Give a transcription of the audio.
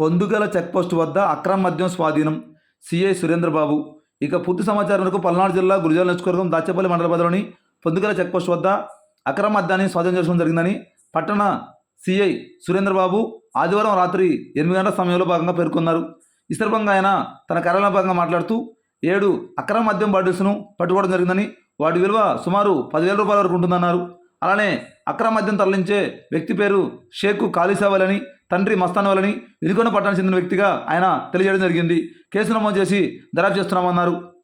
Pondugala checkpost వద్ద అక్రమ మద్యం స్వాధీనం. సిఐ సురేంద్రబాబు. ఇక పూర్తి సమాచారం వరకు పల్నాడు జిల్లా గురిజాల నియోజకవర్గం దాచేపల్లి మండల పొందుగల చెక్పోస్ట్ వద్ద అక్రమ మద్యాన్ని స్వాధీనం చేసుకోవడం జరిగిందని పట్టణ సిఐ సురేంద్రబాబు ఆదివారం రాత్రి ఎనిమిది గంటల సమయంలో భాగంగా పేర్కొన్నారు. ఈ సందర్భంగా ఆయన తన కార్యాలయ భాగంగా మాట్లాడుతూ ఏడు అక్రమ మద్యం బాటిల్స్ను పట్టుకోవడం జరిగిందని వాటి విలువ సుమారు పదివేల రూపాయల వరకు ఉంటుందన్నారు. అలానే అక్రమ మద్యం తరలించే వ్యక్తి పేరు షేక్ కాళీసావలని తండ్రి మస్తానవలని వినుకొండ పట్టణానికి చెందిన వ్యక్తిగా ఆయన తెలియజేయడం జరిగింది. కేసు నమోదు చేసి దర్యాప్తు చేస్తున్నామన్నారు.